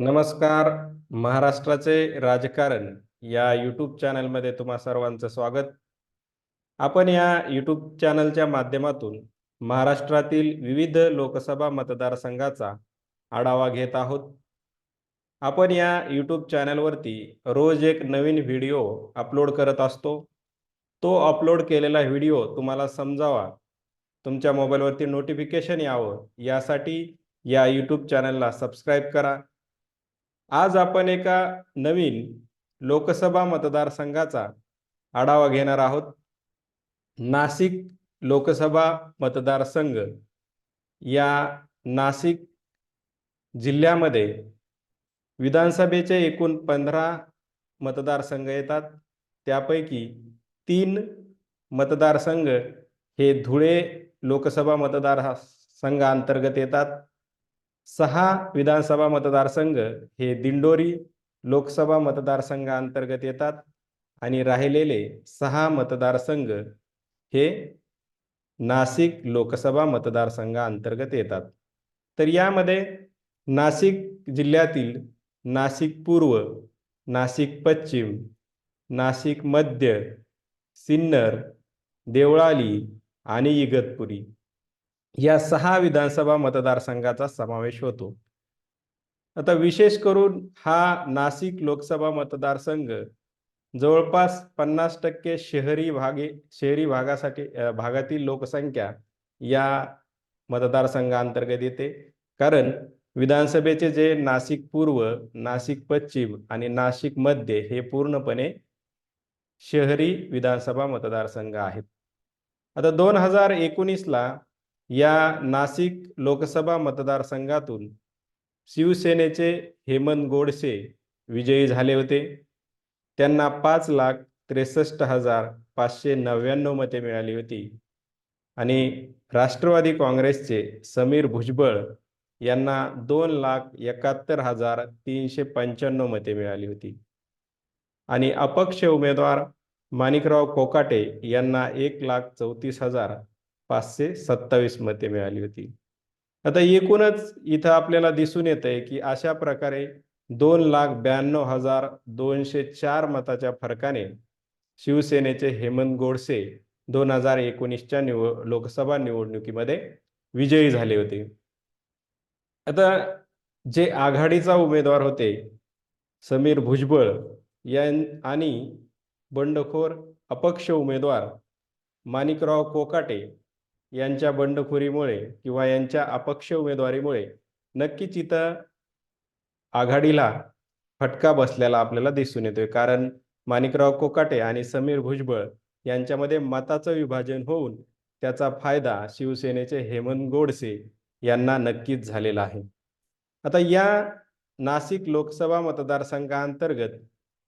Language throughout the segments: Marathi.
नमस्कार महाराष्ट्राचे राजकारण या यूट्यूब चॅनलमध्ये तुम्हा सर्वांचं स्वागत. आपण या यूट्यूब चॅनलच्या माध्यमातून महाराष्ट्रातील विविध लोकसभा मतदारसंघाचा आढावा घेत आहोत. आपण या यूट्यूब चॅनलवरती रोज एक नवीन व्हिडिओ अपलोड करत असतो. तो अपलोड केलेला व्हिडिओ तुम्हाला समजावा. तुमच्या मोबाईलवरती नोटिफिकेशन यावं. यासाठी या यूट्यूब चॅनलला सबस्क्राईब करा. आज आपण एका नवीन लोकसभा मतदारसंघाचा आढावा घेणार आहोत. नाशिक लोकसभा मतदारसंघ या नाशिक जिल्ह्यामध्ये विधानसभेचे एकूण पंधरा मतदारसंघ येतात. त्यापैकी तीन मतदारसंघ हे धुळे लोकसभा मतदारसंघाअंतर्गत येतात. सहा विधानसभा मतदारसंघ हे दिंडोरी लोकसभा मतदारसंघाअंतर्गत येतात आणि राहिलेले सहा मतदारसंघ हे नाशिक लोकसभा मतदारसंघाअंतर्गत येतात. तर यामध्ये नाशिक जिल्ह्यातील नाशिक पूर्व नाशिक पश्चिम नाशिक मध्य सिन्नर देवळाली आणि इगतपुरी या सहा विधानसभा मतदारसंघाचा समावेश होतो. आता विशेष करून हा नाशिक लोकसभा मतदारसंघ जवळपास पन्नास टक्के शहरी भागे शहरी भागासाठी भागातील लोकसंख्या या मतदारसंघाअंतर्गत येते. कारण विधानसभेचे जे नाशिक पूर्व नाशिक पश्चिम आणि नाशिक मध्य हे पूर्णपणे शहरी विधानसभा मतदारसंघ आहेत. आता दोन हजार एकोणीसला या नाशिक लोकसभा मतदारसंघातून शिवसेनेचे हेमंत गोडसे विजयी झाले होते. त्यांना पाच लाख त्रेसष्ट हजार पाचशे नव्याण्णव मते मिळाली होती. आणि राष्ट्रवादी काँग्रेसचे समीर भुजबळ यांना दोन लाख एकाहत्तर हजार तीनशे पंच्याण्णव मते मिळाली होती. आणि अपक्ष उमेदवार माणिकराव कोकाटे यांना एक लाख चौतीस हजार पाचशे सत्तावीस मते मिळाली होती. आता एकूणच इथं आपल्याला दिसून येत आहे की अशा प्रकारे दोन लाख ब्याण्णव हजार दोनशे चार मताच्या फरकाने शिवसेनेचे हेमंत गोडसे दोन हजार एकोणीसच्या निव लोकसभा निवडणुकीमध्ये विजयी झाले होते. आता जे आघाडीचा उमेदवार होते समीर भुजबळ यां आणि बंडखोर अपक्ष उमेदवार माणिकराव कोकाटे यांच्या बंडखोरीमुळे किंवा यांच्या अपक्ष उमेदवारीमुळे नक्कीच इथं आघाडीला फटका बसलेला आपल्याला दिसून येतोय. कारण माणिकराव कोकाटे आणि समीर भुजबळ यांच्यामध्ये मताचं विभाजन होऊन त्याचा फायदा शिवसेनेचे हेमंत गोडसे यांना नक्कीच झालेला आहे. आता या नाशिक लोकसभा मतदारसंघाअंतर्गत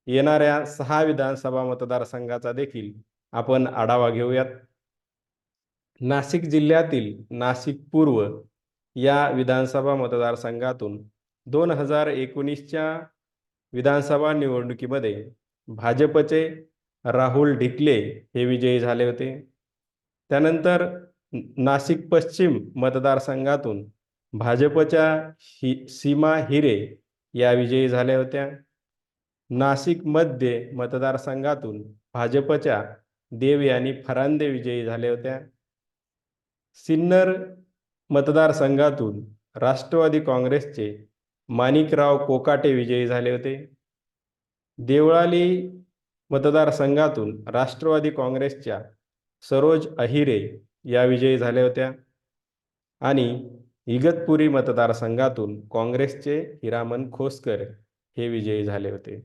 येणाऱ्या सहा विधानसभा मतदारसंघाचा देखील आपण आढावा घेऊयात. नाशिक जिल्ह्यातील नाशिक पूर्व या विधानसभा मतदारसंघातून दोन हजार एकोणीसच्या विधानसभा निवडणुकीमध्ये भाजपचे राहुल ढिकले हे विजयी झाले होते. त्यानंतर नाशिक पश्चिम मतदारसंघातून भाजपच्या हि सीमा हिरे या विजयी झाल्या होत्या. नाशिक मध्य मतदारसंघातून भाजपच्या देवयानी फरांदे विजयी झाल्या होत्या. सिन्नर मतदारसंघातून राष्ट्रवादी काँग्रेसचे माणिकराव कोकाटे विजयी झाले होते. देवळाली मतदारसंघातून राष्ट्रवादी काँग्रेसच्या सरोज अहिरे या विजयी झाल्या होत्या. आणि इगतपुरी मतदारसंघातून काँग्रेसचे हिरामन खोसकर हे विजयी झाले होते.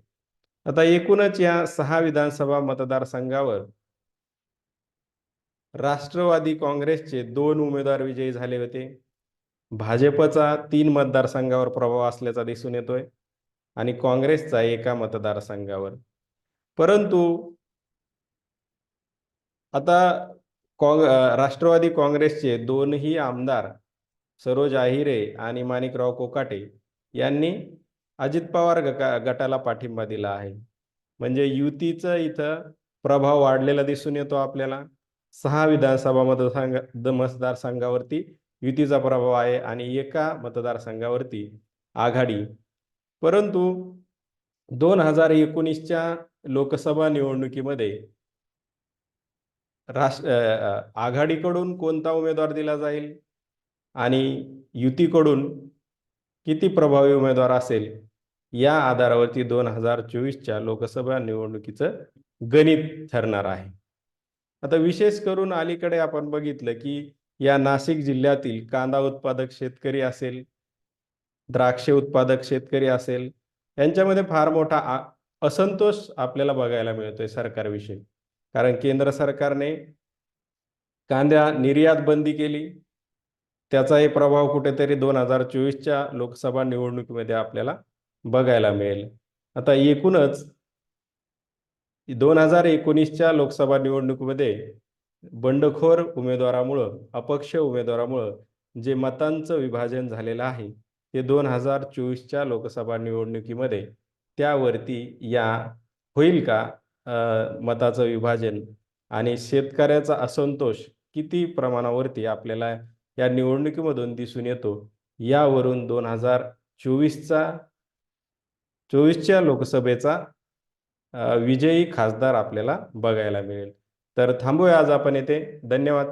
आता एकूणच या सहा विधानसभा मतदारसंघावर राष्ट्रवादी काँग्रेसचे दोन उमेदवार विजयी झाले होते. भाजपचा तीन मतदारसंघावर प्रभाव असल्याचा दिसून येतोय आणि काँग्रेसचा एका मतदारसंघावर. परंतु आता काँग राष्ट्रवादी काँग्रेसचे दोनही आमदार सरोज आहिरे आणि माणिकराव कोकाटे यांनी अजित पवार ग गटाला पाठिंबा दिला आहे. म्हणजे युतीचा इथं प्रभाव वाढलेला दिसून येतो आपल्याला. सहा विधानसभा मतदारसंघ द- मतदारसंघावरती युतीचा प्रभाव आहे आणि एका मतदारसंघावरती आघाडी. परंतु दोन हजार एकोणीसच्या लोकसभा निवडणुकीमध्ये राष्ट्र आघाडीकडून कोणता उमेदवार दिला जाईल आणि युतीकडून किती प्रभावी उमेदवार असेल या आधारावरती दोन हजार चोवीसच्या लोकसभा निवडणुकीचं गणित ठरणार आहे. आता विशेष करून अलीकडे आपण बघितलं की या नाशिक जिल्ह्यातील कांदा उत्पादक शेतकरी असेल द्राक्षे उत्पादक शेतकरी असेल यांच्यामध्ये फार मोठा असंतोष आपल्याला बघायला मिळतोय सरकारविषयी. कारण केंद्र सरकारने कांद्या निर्यात बंदी केली. त्याचाही प्रभाव कुठेतरी दोन हजार चोवीसच्या लोकसभा निवडणुकीमध्ये आपल्याला बघायला मिळेल. आता एकूणच दोन हजार एकोणीसच्या लोकसभा निवडणुकीमध्ये बंडखोर उमेदवारामुळं अपक्ष उमेदवारामुळं जे मतांचं विभाजन झालेलं आहे ते दोन हजार चोवीसच्या लोकसभा निवडणुकीमध्ये त्यावरती या होईल का मताचं विभाजन? आणि शेतकऱ्याचा असंतोष किती प्रमाणावरती आपल्याला या निवडणुकीमधून दिसून येतो? यावरून दोन हजार चोवीसचा चोवीसच्या लोकसभेचा विजयी खासदार आपल्याला बघायला मिळेल. तर थांबूया आज आपण येथे. धन्यवाद.